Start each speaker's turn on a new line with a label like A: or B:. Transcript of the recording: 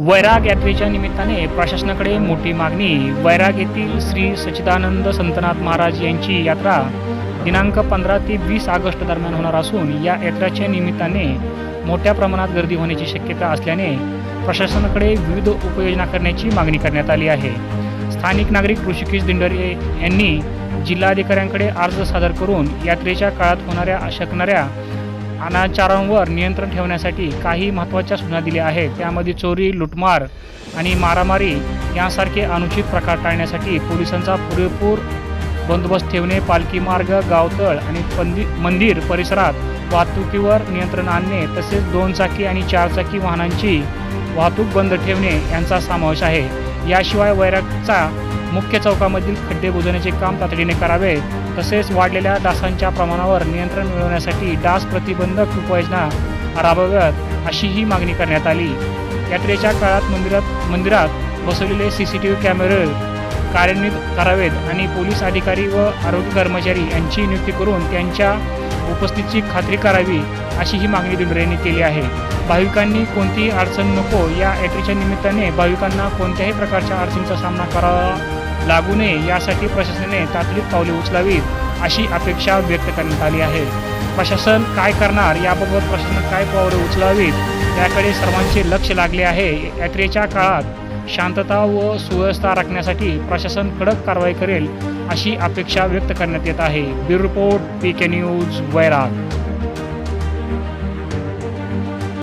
A: वैराग यात्रेच्या निमित्ताने प्रशासनाकडे मोठी मागणी. वैराग येथील श्री सच्चिदानंद संतनाथ महाराज यांची यात्रा दिनांक पंधरा ते वीस ऑगस्ट दरम्यान होणार असून या यात्रेच्या निमित्ताने मोठ्या प्रमाणात गर्दी होण्याची शक्यता असल्याने प्रशासनाकडे विविध उपाययोजना करण्याची मागणी करण्यात आली आहे. स्थानिक नागरिक ऋषिकेश दिंडरे यांनी जिल्हाधिकाऱ्यांकडे अर्ज सादर करून यात्रेच्या काळात होणाऱ्या शकणाऱ्या अनाचारांवर नियंत्रण ठेवण्यासाठी काही महत्त्वाच्या सूचना दिल्या आहेत. त्यामध्ये चोरी लुटमार आणि मारामारी यांसारखे अनुचित प्रकार टाळण्यासाठी पोलिसांचा पुरेपूर बंदोबस्त ठेवणे पालखी मार्ग गावतळ आणि पंदी मंदिर परिसरात वाहतुकीवर नियंत्रण आणणे तसेच दोन चाकी आणि चार चाकी वाहनांची वाहतूक बंद ठेवणे यांचा समावेश आहे. याशिवाय वैरागचा मुख्य चौकामधील खड्डे बुजवण्याचे काम तातडीने करावे तसेच वाढलेल्या डासांच्या प्रमाणावर नियंत्रण मिळवण्यासाठी डास प्रतिबंधक उपाययोजना राबव्यात अशीही मागणी करण्यात आली. यात्रेच्या काळात मंदिरात मंदिरात बसवलेले सी सी टी व्ही कॅमेरे कार्यान्वित करावेत आणि पोलीस अधिकारी व आरोग्य कर्मचारी यांची नियुक्ती करून त्यांच्या उपस्थितीची खात्री करावी अशी ही मागणी दिंडोरे केली आहे. भाविकांनी कोणतीही अडचण नको या यात्रेच्या निमित्ताने भाविकांना कोणत्याही प्रकारच्या अडचणीचा सामना करावा लागू नये यासाठी प्रशासनाने तातडीत पावले उचलावीत अशी अपेक्षा व्यक्त करण्यात आली आहे. प्रशासन काय करणार याबाबत प्रशासन काय पावले उचलावीत याकडे सर्वांचे लक्ष लागले आहे. यात्रेच्या काळात शांतता व सुव्यवस्था राखण्यासाठी प्रशासन कडक कारवाई करेल अशी अपेक्षा व्यक्त करण्यात येत आहे. Bureau report P K news Vairag.